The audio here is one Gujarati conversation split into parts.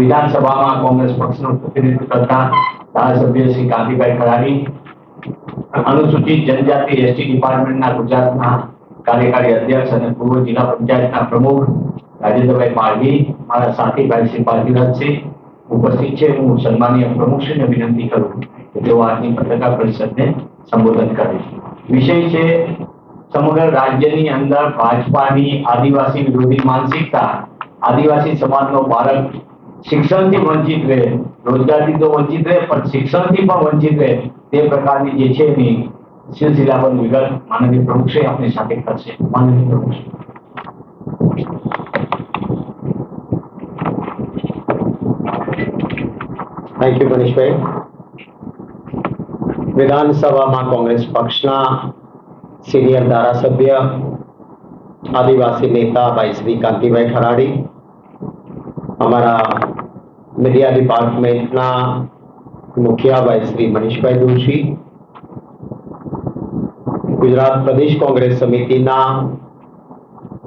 વિધાનસભામાં કોંગ્રેસ પક્ષનું પ્રતિનિધિત્વ કરતા ધારાસભ્ય શ્રી કાંતિભાઈ ખરાડી અનુસૂચિત જનજાતિ એસટી ડિપાર્ટમેન્ટના ગુજરાતના કાર્યકારી અધ્યક્ષ અને પૂર્વ જિલ્લા પંચાયતના પ્રમુખ રાજેન્દ્રભાઈ પારધી મારા સાથી શ્રી પારધીરાજસિંહ ઉપસ્થિત છે. હું સન્માનીય પ્રમુખશ્રીને વિનંતી કરું કે તેઓ આજની પત્રકાર પરિષદને સંબોધન કરે વિષય છે સમગ્ર રાજ્યની અંદર ભાજપાની આદિવાસી વિરોધી માનસિકતા, આદિવાસી સમાજનો બાળક શિક્ષણથી વંચિત રહે, રોજગારથી તો વંચિત રહે, પણ શિક્ષણથી પણ વંચિત રહે, તે પ્રકારની જે છે એની સિલસિલાબંધ વિગત માનનીય પ્રમુખશ્રી આપણી સાથે કરશે. માનનીય પ્રમુખશ્રી થેન્ક યુ મનીષભાઈ વિધાનસભામાં કોંગ્રેસ પક્ષના સિનિયર ધારાસભ્ય, આદિવાસી નેતા ભાઈ શ્રી કાંતિભાઈ ખરાડી અમારા મીડિયા ડિપાર્ટમેન્ટના મુખિયા ભાઈ શ્રી મનીષભાઈ દોશી ગુજરાત પ્રદેશ કોંગ્રેસ સમિતિના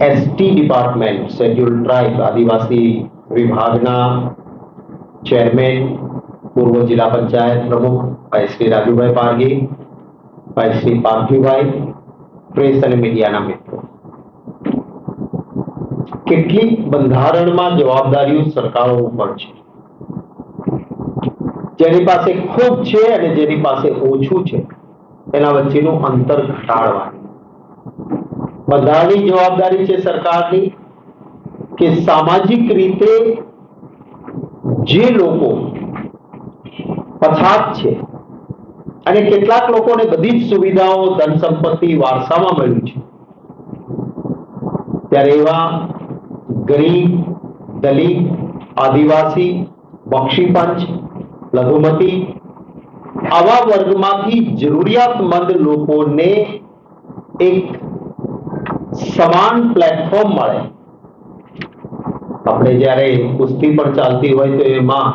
એસટી ડિપાર્ટમેન્ટ શેડ્યુલ ટ્રાઇબ આદિવાસી વિભાગના ચેરમેન પૂર્વ જિલ્લા પંચાયત પ્રમુખ ભાઈ શ્રી રાજુભાઈ પારગી ભાઈ શ્રી પાર્થિવભાઈ પ્રેસ અને મીડિયાના મિત્રો કેટલીક બંધારણમાં જવાબદારીઓ સરકારો ઉપર છે. જેની પાસે ખૂબ છે અને જેની પાસે ઓછું છે, એના વચ્ચેનું અંતર ઘટાડવાનું બધાની જવાબદારી છે સરકારની કે સામાજિક રીતે જે લોકો પછાત છે અને કેટલાક લોકોને બધી જ સુવિધાઓ ધન સંપત્તિ વારસામાં મળ્યું છે. ત્યારે એવા ગરીબ, દલિત, આદિવાસી બક્ષીપંચ લઘુમતી આવા વર્ગમાંથી જરૂરિયાતમંદ લોકોને એક સમાન પ્લેટફોર્મ મળે. આપણે જ્યારે કુસ્તી પણ ચાલતી હોય તો એમાં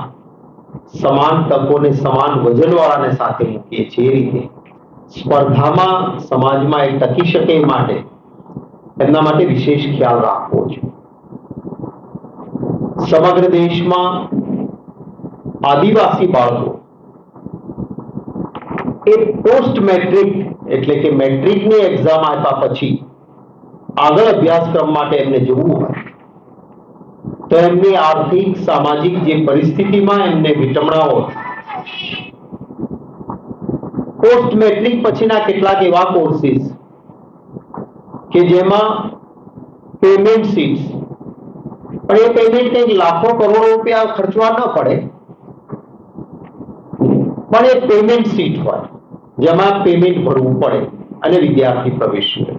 સમાન તકોને સમાન વજનવાળાને સાથે મૂકીએ છીએ એ રીતે. સ્પર્ધામાં સમાજમાં એ ટકી શકે માટે. એમના માટે વિશેષ ખ્યાલ રાખવો છે સમગ્ર દેશમાં આદિવાસી બાળકો એ પોસ્ટ મેટ્રિક એટલે કે મેટ્રિકની એક્ઝામ આપ્યા પછી આગળ અભ્યાસક્રમ માટે એમને જવું હોય, તો એમની આર્થિક, સામાજિક જે પરિસ્થિતિમાં એમને વિટમણાઓ પોસ્ટ મેટ્રિક પછીના કેટલાક એવા કોર્સિસ કે જેમાં પેમેન્ટ સીટ્સ પણ એ પેમેન્ટ કંઈક લાખો કરોડો રૂપિયા ખર્ચવા ન પડે. પણ એ પેમેન્ટ સીટ હોય, જેમાં પેમેન્ટ ભરવું પડે અને વિદ્યાર્થી પ્રવેશ લે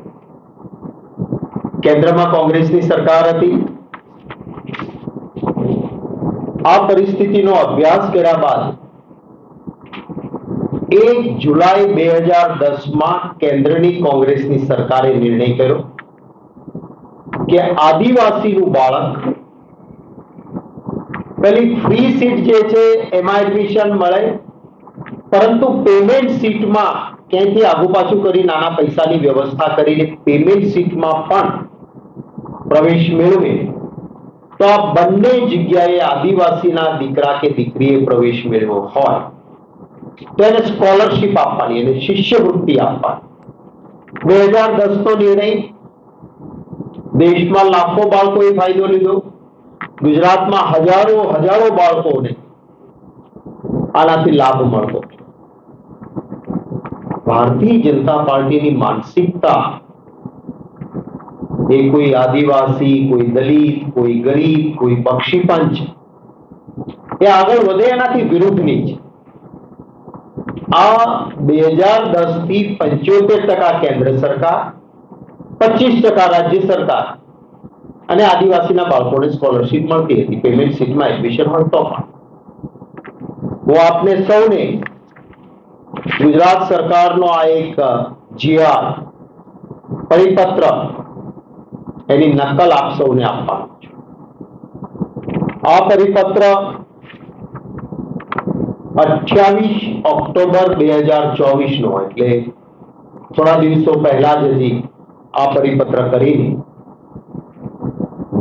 કેન્દ્રમાં કોંગ્રેસની સરકાર હતી. આ પરિસ્થિતિનો અભ્યાસ કર્યા બાદ એક જુલાઈ બે હજાર દસમાં કેન્દ્રની કોંગ્રેસની સરકારે નિર્ણય કર્યો કે આદિવાસીનું બાળક પેલી ફ્રી સીટ જે છે એમાં એડમિશન મળે પરંતુ પેમેન્ટ સીટમાં ક્યાંયથી આગુ પાછું કરી નાના પૈસાની વ્યવસ્થા કરીને પેમેન્ટ સીટમાં પણ પ્રવેશ મેળવે તો આ બંને જગ્યાએ આદિવાસીના દીકરા કે દીકરીએ પ્રવેશ મેળવ્યો હોય તો એને સ્કોલરશિપ આપવાની એને શિષ્યવૃત્તિ આપવાની બે હજાર દસ નો નિર્ણય દેશમાં લાખો બાળકોએ ફાયદો લીધો ગુજરાતમાં હજારો હજારો બાળકોને આનાથી લાભ મળતો. ભારતીય જનતા પાર્ટીની માનસિકતા એ કોઈ આદિવાસી, કોઈ દલિત, કોઈ ગરીબ, કોઈ પક્ષીપંચ, એ આગળ વધે એનાથી વિરુદ્ધની છે આ બે હજાર દસથી પંચોતેર ટકા કેન્દ્ર સરકાર, પચીસ ટકા રાજ્ય સરકાર અને આદિવાસીના બાળકોને સ્કોલરશિપ મળતી હતી. પેમેન્ટ સીટમાં એડમિશન હોય તો પણ. હું આપને સૌને ગુજરાત સરકારનો આ એક જીઆર પરિપત્ર એની નકલ આપ સૌને આપવાનો છું. આ પરિપત્ર અઠ્યાવીસ ઓક્ટોબર બે હજાર ચોવીસ નો એટલે થોડા દિવસો પહેલા જ હજી આ પરિપત્ર કરીને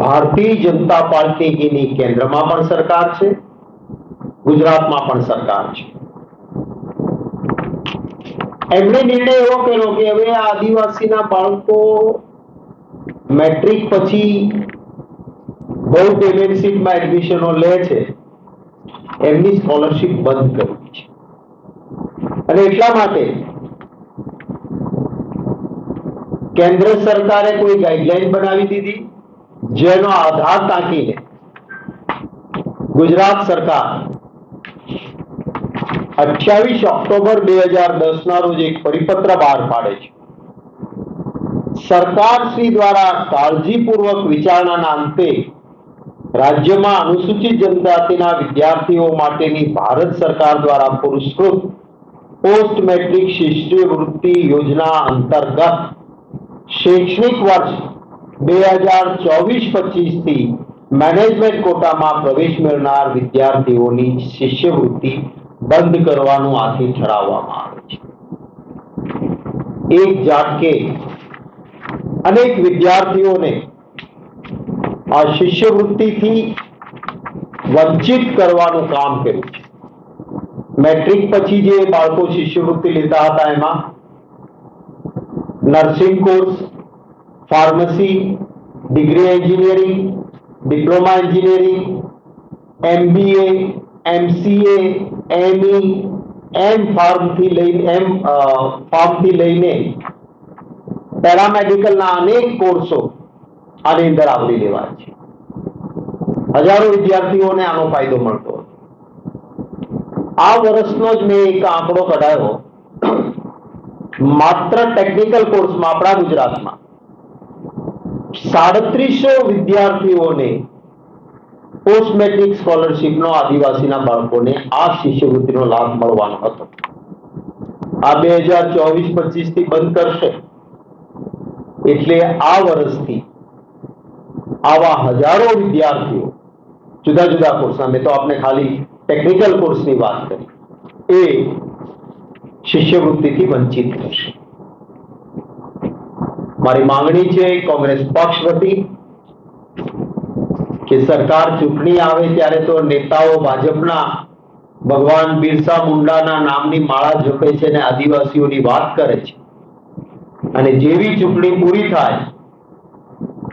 ભારતીય જનતા પાર્ટીની કેન્દ્રમાં પણ સરકાર છે, ગુજરાતમાં પણ સરકાર છે. એમણે નિર્ણય એવો કર્યો કે હવે આદિવાસીના બાળકો મેટ્રિક પછી બહુ પેમેન્ટ એડમિશનો લે છે, એમની સ્કોલરશિપ બંધ કરવી છે. અને એટલા માટે કેન્દ્ર સરકારે કોઈ ગાઈડલાઈન બનાવી દીધી જેનો આધાર ટાંકીને ગુજરાત સરકાર અઠ્યાવીસ ઓક્ટોબર બે હજાર દસ ના રોજ એક પરિપત્ર બહાર પાડે છે સરકાર શ્રી દ્વારા કાળજીપૂર્વક વિચારણાના અંતે રાજ્યમાં અનુસૂચિત જનજાતિના વિદ્યાર્થીઓ માટેની ભારત સરકાર દ્વારા પુરસ્કૃત પોસ્ટ મેટ્રિક શિષ્યવૃત્તિ યોજના અંતર્ગત શૈક્ષણિક વર્ષ બે હજાર ચોવીસ પચીસથી મેનેજમેન્ટ કોટામાં પ્રવેશ મેળવનાર વિદ્યાર્થીઓની શિષ્યવૃત્તિ બંધ કરવાનું આથી ઠરાવવામાં આવે છે એક ઝાટકે અનેક વિદ્યાર્થીઓને આ શિષ્યવૃત્તિથી વંચિત કરવાનું કામ કર્યું છે મેટ્રિક પછી જે બાળકો શિષ્યવૃત્તિ લેતા હતા એમાં nursing course pharmacy, degree engineering, diploma engineering, MBA, MCA, ME, M ફાર્મથી લઈને, એમ ફાર્મથી લઈને પેરામેડિકલના અનેક કોર્સો આની અંદર આવરી લેવાય છે. હજારો વિદ્યાર્થીઓને આનો ફાયદો મળતો આ વર્ષનો જ મેં એક આંકડો કઢાયો. માત્ર ટેકનિકલ કોર્સમાં, આપણા ગુજરાતમાં સાડત્રીસો વિદ્યાર્થીઓને પોસ્ટ મેટ્રિક સ્કોલરશીપનો આદિવાસીના બાળકોને આ શિષ્યવૃત્તિનો લાભ મળવાનો હતો. આ બે હજાર ચોવીસ પચીસથી બંધ કરશે. એટલે આ વર્ષથી આવા હજારો વિદ્યાર્થીઓ જુદા જુદા કોર્સના મેં તો આપને ખાલી ટેકનિકલ કોર્સની વાત કરી. એ શિષ્યવૃત્તિથી વંચિત થશે મારી માંગણી છે, કોંગ્રેસ પક્ષ વતી, કે સરકાર ચૂંટણી આવે ત્યારે તો નેતાઓ ભાજપના ભગવાન બિરસા મુંડાના નામની માળા જપે છે અને આદિવાસીઓની વાત કરે છે. અને જેવી ચૂંટણી પૂરી થાય,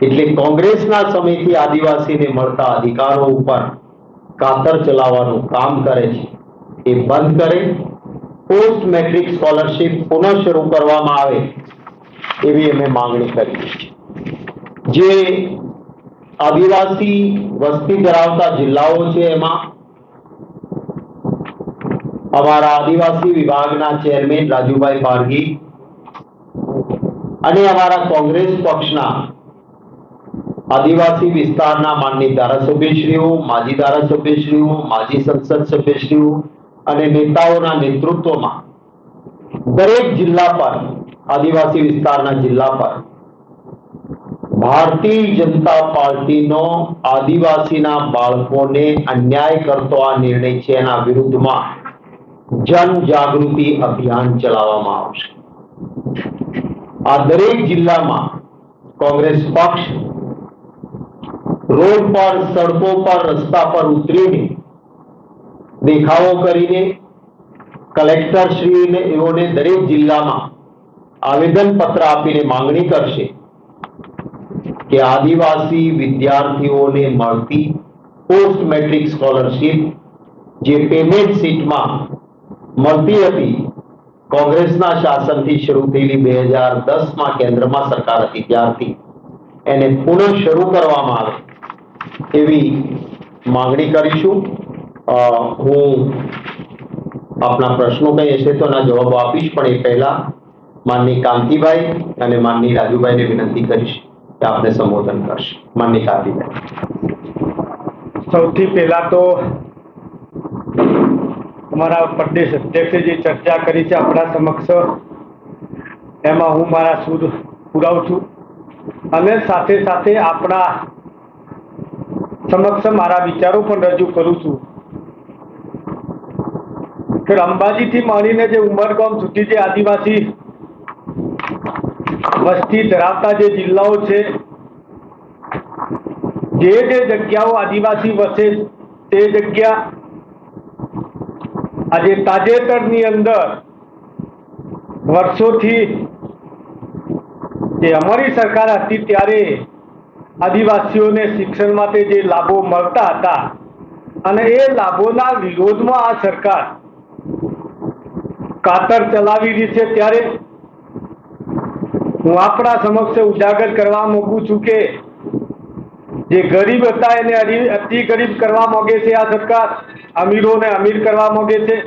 એટલે કોંગ્રેસના સમયથી આદિવાસીને મળતા અધિકારો ઉપર કાતર ચલાવવાનું કામ કરે છે. એ બંધ કરે, પોસ્ટ મેટ્રિક સ્કોલરશીપ પુનઃ શરૂ કરવામાં આવે એવી અમે માંગણી કરી જે આદિવાસી વસ્તી ધરાવતા જિલ્લાઓ છે એમાં, અમારા આદિવાસી વિભાગના ચેરમેન રાજુભાઈ પારગી અને અમારા કોંગ્રેસ પક્ષના આદિવાસી વિસ્તારના માનની ધારાસભ્યશ્રીઓ, માજી ધારાસભ્યશ્રીઓ, માજી સંસદ સભ્યશ્રીઓ અને નેતાઓના નેતૃત્વમાં દરેક જિલ્લા પર આદિવાસી વિસ્તારના જિલ્લા પર. ભારતીય જનતા પાર્ટીનો આદિવાસીના બાળકોને અન્યાય કરતો આ નિર્ણય છે એના વિરુદ્ધમાં જન જાગૃતિ અભિયાન ચલાવવામાં આવશે. આ દરેક જિલ્લામાં કોંગ્રેસ પક્ષ રોડ પર, સડકો પર, રસ્તા પર ઉતરીને દેખાવો કરીને કલેક્ટર શ્રીને એઓને દરેક જિલ્લામાં આવેદન પત્ર આપીને માંગણી કરશે કે આદિવાસી વિદ્યાર્થીઓને મળતી પોસ્ટ મેટ્રિક સ્કોલરશીપ, જે પેમેન્ટ સીટમાં મળતી હતી, કોંગ્રેસના શાસનથી શરૂ થયેલી બે હજાર દસમાં કેન્દ્રમાં સરકાર હતી. ત્યારથી એને પુનઃ શરૂ કરવામાં આવે એવી માંગણી કરીશું. હું આપના પ્રશ્નો કંઈ હશે તો એના જવાબો આપીશ, પણ એ પહેલા માનની કાંતિભાઈ અને માનની રાજુભાઈને વિનંતી કરીશ કે આપને સંબોધન કરશે. માનની કાંતિભાઈ. સૌથી પહેલા તો અમારા પ્રદેશ અધ્યક્ષે જે ચર્ચા કરી છે આપણા સમક્ષ, એમાં હું મારા સુર પુરાવું છું. અને સાથે સાથે આપણા સમક્ષ મારા વિચારો પણ રજૂ કરું છું. કે અંબાજીથી માંડીને જે ઉમરગામ સુધી જે આદિવાસી વસ્તી ધરાવતા જે જિલ્લાઓ છે, જે જે જગ્યાઓ આદિવાસી વસે તે જગ્યા આજે તાજેતરની અંદર વર્ષોથી જે અમારી સરકાર હતી ત્યારે આદિવાસીઓને શિક્ષણ માટે જે લાભો મળતા હતા અને એ લાભોના વિરોધમાં આ સરકાર કાતર ચલાવી રહી છે ત્યારે હું આપણા સમક્ષ ઉજાગર કરવા માંગુ છું કે જે ગરીબ હતા એને અતિ- ગરીબ કરવા માંગે છે આ સરકાર, અમીરોને અમીર કરવા માંગે છે.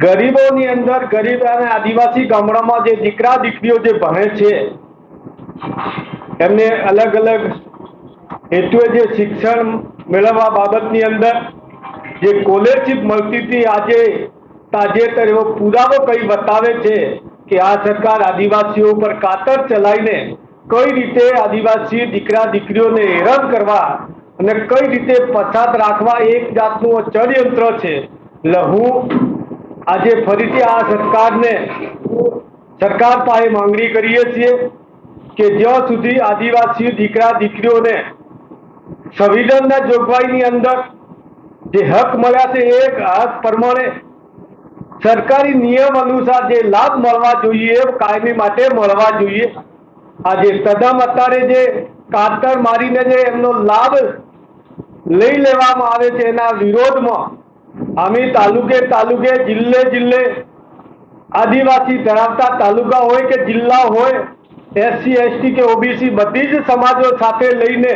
ગરીબોની અંદર ગરીબ અને આદિવાસી ગામડામાં જે દીકરા દીકરીઓ જે ભણે છે, એમને અલગ અલગ હેતુએ જે શિક્ષણ મેળવવા બાબતની અંદર જે સ્કોલરશીપ મળતી હતી, આજે તાજેતર એવો પુરાવો કઈ બતાવે છે કે આ સરકાર આદિવાસીઓ ઉપર કાતર ચલાવીને કઈ રીતે આદિવાસી દીકરા દીકરીઓને હેરાન કરવા અને કઈ રીતે પછાત રાખવા એક જાતનું ષડયંત્ર છે. એટલે હું આજે ફરીથી આ સરકારને સરકાર પાસે માંગણી કરીએ છીએ કે જ્યાં સુધી આદિવાસી દીકરા દીકરીઓને સંવિધાનના જોગવાઈની અંદર જે હક મળ્યા છે એ હક પ્રમાણે સરકારી નિયમ અનુસાર જે લાભ મળવા જોઈએ એ કાયમી માટે મળવા જોઈએ. આજે કદમ અત્યારે જે કાતર મારીને જે એમનો લાભ લઈ લેવામાં આવે છે, એના વિરોધમાં અમે તાલુકે તાલુકે, જિલ્લે જિલ્લે આદિવાસી ધરાવતા તાલુકા હોય કે જિલ્લા હોય એસસી એસટી કે ઓબીસી બધી જ સમાજો સાથે લઈને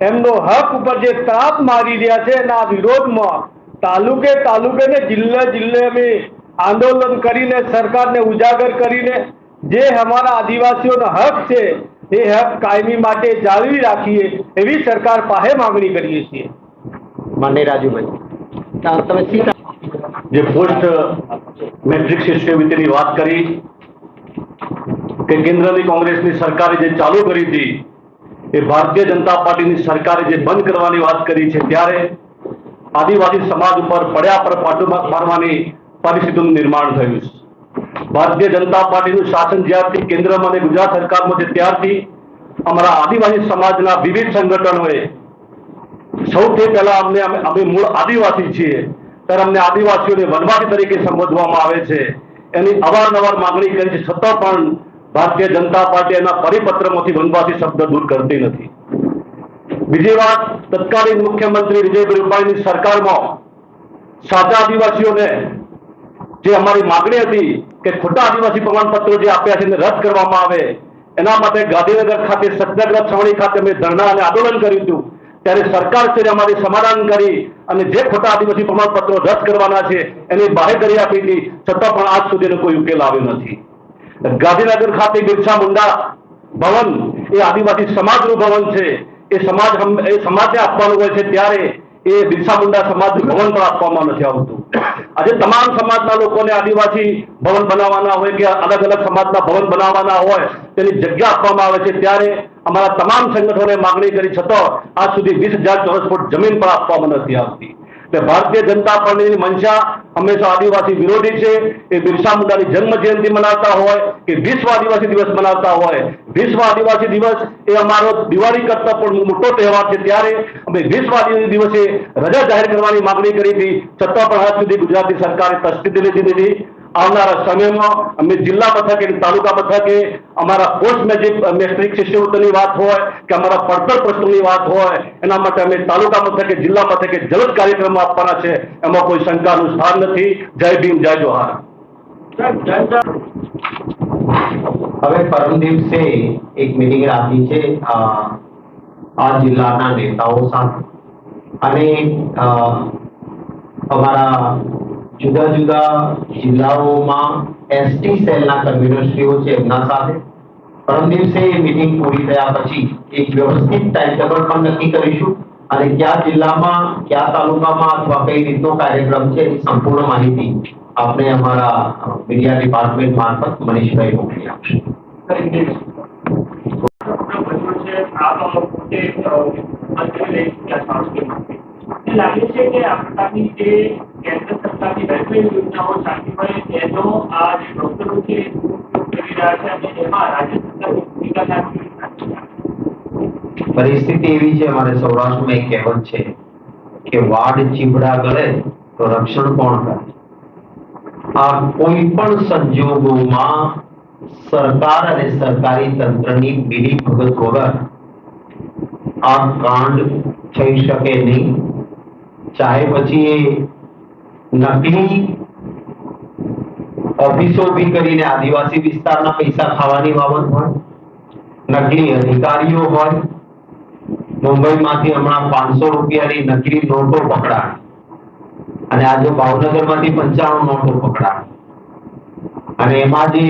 એમનો હક ઉપર જે ત્રાપ મારી રહ્યા છે, એના વિરોધમાં તાલુકે તાલુકે ને જિલ્લે જિલ્લે અમે આંદોલન કરીને સરકારને ઉજાગર કરીને જે અમારા આદિવાસીઓનો હક છે એ હક કાયમી માટે જાળવી રાખીએ એવી સરકાર પાસે માંગણી કરીએ છીએ. માન્ય રાજુભાઈ તમે સીધા જે પોસ્ટ મેટ્રિક શિષ્યવૃત્તિની વાત કરી કે કેન્દ્રની કોંગ્રેસની સરકારે જે ચાલુ કરી હતી એ ભારતીય જનતા પાર્ટીની સરકારે જે બંધ કરવાની વાત કરી છે ત્યારે આદિવાસી સમાજ ઉપર પડ્યા પર પાટું મારવાની પરિસ્થિતિનું નિર્માણ થયું છે. ભારતીય જનતા પાર્ટીનું શાસન જ્યારથી કેન્દ્રમાં અને ગુજરાત સરકારમાં છે, ત્યારથી અમારા આદિવાસી સમાજના વિવિધ સંગઠનોએ સૌથી પહેલા અમને અમે મૂળ આદિવાસી છીએ. ત્યારે અમને આદિવાસીઓને વનવાસી તરીકે સંબોધવામાં આવે છે. એની અવારનવાર માંગણી કરી છે. છતાં પણ ભારતીય જનતા પાર્ટી એના પરિપત્રમાંથી વનવાસી શબ્દ દૂર કરતી નથી. બીજી વાત, તત્કાલીન મુખ્યમંત્રી વિજયભાઈ રૂપાણીની સરકારમાં સાચા આદિવાસીઓને જે અમારી માગણી હતી કે ખોટા આદિવાસી પ્રમાણપત્રો જે આપ્યા છે એને રદ કરવામાં આવે, એના માટે ગાંધીનગર ખાતે સત્યાગ્રહ છવણી ખાતે અમે ધરણા અને આંદોલન કર્યું હતું. ત્યારે સરકાર છે અમારી સમાધાન કરી અને જે ખોટા આદિવાસી પ્રમાણપત્રો રદ કરવાના છે એને બહાર કરી આપી હતી છતાં પણ આજ સુધી કોઈ ઉકેલ આવ્યો નથી. ગાંધીનગર ખાતે બિરસા મુંડા ભવન એ આદિવાસી સમાજનું ભવન છે. એ સમાજ એ સમાજને આપવાનું હોય છે ત્યારે એ બિરસા મુંડા સમાજ ભવન પણ આપવામાં નથી આવતું. આજે તમામ સમાજના લોકોને આદિવાસી ભવન બનાવવાના હોય કે અલગ અલગ સમાજના ભવન બનાવવાના હોય, તેની જગ્યા આપવામાં આવે છે ત્યારે અમારા તમામ સંગઠનોએ માગણી કરી છતાં આજ સુધી વીસ હજાર ચોરસ ફૂટ જમીન પણ આપવામાં નથી આવતી. એટલે ભારતીય જનતા પાર્ટીની મંશા હંમેશા આદિવાસી વિરોધી છે. એ બિરસા મુંડાની જન્મ જયંતિ મનાવતા હોય કે વિશ્વ આદિવાસી દિવસ મનાવતા હોય. વિશ્વ આદિવાસી દિવસ એ અમારો દિવાળી કરતા પણ મોટો તહેવાર છે. ત્યારે અમે વિશ્વ આદિવાસી દિવસે રજા જાહેર કરવાની માંગણી કરી હતી. છતાં પણ આજ સુધી ગુજરાતની સરકારે તસ્દી લીધી નથી. આવનારા સમયમાં અમે જિલ્લા મથકે તાલુકા મથકે અમારા પોસ્ટ મેજિક મેટ્રિક શિષ્યવૃત્તિની વાત હોય કે અમારા પડતર પ્રશ્નોની વાત હોય, એના માટે અમે તાલુકા મથકે જિલ્લા મથકે જલદ કાર્યક્રમો આપવાના છે. એમાં કોઈ શંકાનું સ્થાન નથી. જય ભીમ, જય જોહાર. હવે પરમ દિવસે એક મિટિંગ રાખી છે આ જિલ્લાના નેતાઓ સાથે. અને અમારા જુદા જુદા જિલ્લાઓમાં એસટી સેલના કન્વીનરશ્રીઓ છે એમના સાથે. પરમ દિવસે એ મિટિંગ પૂરી થયા પછી એક વ્યવસ્થિત ટાઈમટેબલ પણ નક્કી કરીશું. અને કયા જિલ્લામાં કયા તાલુકામાં અથવા કઈ રીતનો કાર્યક્રમ છે એની સંપૂર્ણ માહિતી આપણે અમારા મીડિયા ડિપાર્ટમેન્ટ મારફત મનીષભાઈ મોકલી આપશે. લાગે છે કે આ પ્રકારની જે કેન્દ્ર પરિસ્થિતિ એવી છે, અમારે સૌરાષ્ટ્રમાં એક કહેવત છે કે વાડ ચીબડા કરે તો રક્ષણ કોણ કરે? આ કોઈ પણ સંજોગોમાં સરકાર અને સરકારી તંત્રની બીડી ભગત વગર આ કાંડ થઈ શકે નહીં. ચાહે પછી એ નકલી ઓફિસો કરીને આદિવાસી વિસ્તારના પૈસા ખાવાની બાબત હોય, નકલી અધિકારીઓ હોય, મુંબઈમાંથી હમણાં પાંચસો રૂપિયાની નકલી નોટો પકડાણી અને આજે ભાવનગરમાંથી પંચાણું નોટો પકડાણી અને એમાં જે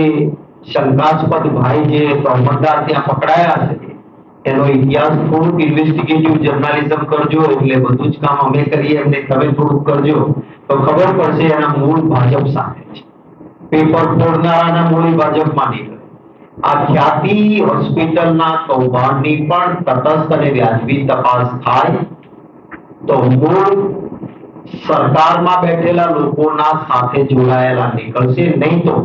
શંકાસ્પદ ભાઈ જે તોહમતદાર ત્યાં પકડાયા છે એનો ઇતિહાસ થોડુંક ઇન્વેસ્ટિગેટિવ જર્નાલિઝમ કરજો, એટલે બધું જ કામ અમે કરીએ, એમને તમે થોડુંક કરજો. તો ખબર પડશે એના મૂળ ભાજપ સામે છે. પેપર ફોડનારાના મૂળ ભાજપમાં નીકળે આ ખ્યાતિ હોસ્પિટલના કૌભાંડની પણ તટસ્થ અને વ્યાજબી તપાસ થાય તો મૂળ સરકારમાં બેઠેલા લોકોના સાથે જોડાયેલા નીકળશે નહીં તો.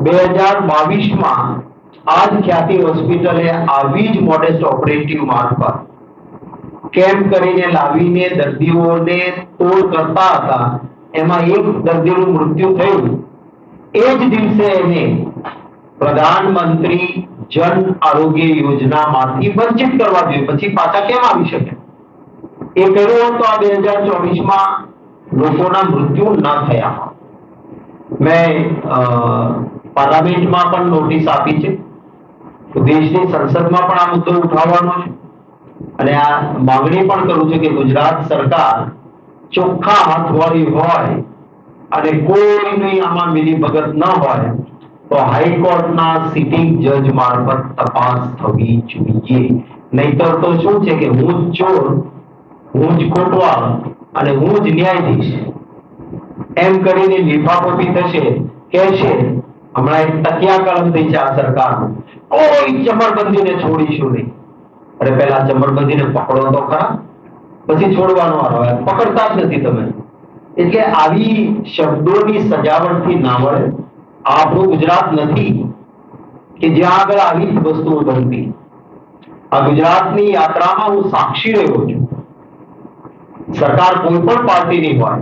બે હજાર બાવીસમાં આ જ ખ્યાતિ હોસ્પિટલે આવી જ મોડેસ્ટ ઓપરેટિવ મારફત કેમ્પ કરીને લાવીને દર્દીઓને તોડ કરતા હતા એમાં એક દર્દીનું મૃત્યુ થયું એ જ દિવસે એને પ્રધાનમંત્રી જન આરોગ્ય યોજનામાંથી વંચિત કરવા જોઈએ પછી પાછા કેમ આવી શકે એ કર્યું હોત તો આ બે હજાર ચોવીસમાં લોકોના મૃત્યુ ન થયા. હોત. મેં અ, પાર્લામેન્ટમાં પણ નોટિસ આપી છે. દેશની સંસદમાં પણ આ મુદ્દો ઉઠાવવાનો છે. અને આ માંગણી પણ કરું છું કે ગુજરાત સરકાર ચોખ્ખા હાથવાળી હોય અને કોઈની આમાં મિલીભગત ન હોય, તો હાઈકોર્ટના સિટિંગ જજ મારફત તપાસ થવી જોઈએ. નહીતર તો શું છે કે હું જ ચોર હું જ કોટવાલ અને હું જ ન્યાયાધીશ. એમ કરીને લીફાફોફી થશે, કહેશે હમણાં એક તકિયા કલમ થઈ છે આ સરકારનું કોઈ ચમરબંધીને છોડીશું નહીં અરે પહેલા ચમરબંધીને પકડો તો ખરા પછી છોડવાનો વારો આવે પકડતા જ નથી તમે એટલે આવી શબ્દોની સજાવટથી ના મળે આ આપણું ગુજરાત નથી કે જ્યાં આગળ આવી જ વસ્તુઓ બનતી આ ગુજરાતની યાત્રામાં હું સાક્ષી રહ્યો છું સરકાર કોઈ પણ પાર્ટીની હોય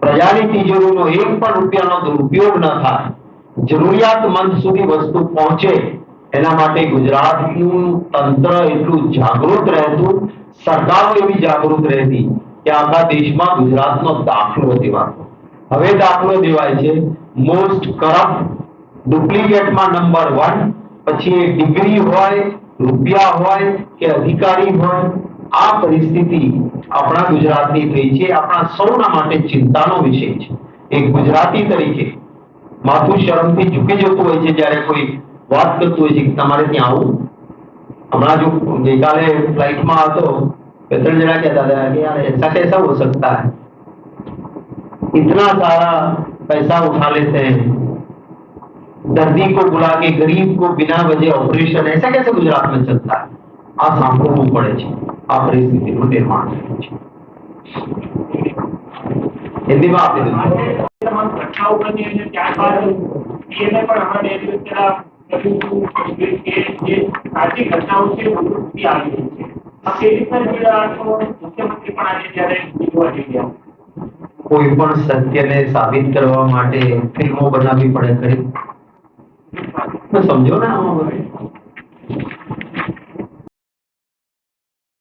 પ્રજાની તિજોરીનો એક પણ રૂપિયાનો દુરુપયોગ ન થાય જરૂરિયાતમંદ સુધી વસ્તુ પહોંચે, એના માટે ગુજરાતનું તંત્ર એટલું જાગૃત રહેતું, સરકારો એવી જાગૃત રહેતી કે આખા દેશમાં ગુજરાતનો દાખલો દેવાતો. હવે દાખલો દેવાય છે મોસ્ટ કરપ્ટ ડુપ્લિકેટમાં નંબર વન પછી એ ડિગ્રી હોય, રૂપિયા હોય કે અધિકારી હોય, આ પરિસ્થિતિ આપણા ગુજરાતની થઈ છે. આપણા સૌના માટે ચિંતાનો વિષય છે. એક ગુજરાતી તરીકે માથું શરમથી ઝૂકી જતું હોય છે જ્યારે કોઈ વાત કરતું હોય છે કે તમારે ત્યાં આવું હમણાં જો ગઈકાલે ફ્લાઇટમાં હતો બે ત્રણ જણા કહેતા હતા કે યાર ऐसा कैसा हो सकता है इतना सारा पैसा उठा लेते हैं दर्दी को बुला के गरीब को बिना वजह ऑपरेशन ऐसा कैसे गुजरात में चलता है આ સાંભળવું પડે છે આ પરિસ્થિતિનું નિર્માણ થયું છે હિન્દીમાં આપી દીધું આજે તમામ ઘટનાઓ બની અને ત્યારબાદ એને પણ હમણાં બે દિવસ પહેલા કહ્યું કે જે સાચી ઘટનાઓ છે વધુ સુધી આવી રહી છે. આ તે રીતના જોઈ રહ્યા છો મુખ્યમંત્રી પણ આજે જ્યારે જોવા જઈ રહ્યા. કોઈ પણ સત્યને સાબિત કરવા માટે ફિલ્મો બનાવવી પડે ખરી? સમજો ને આમાં?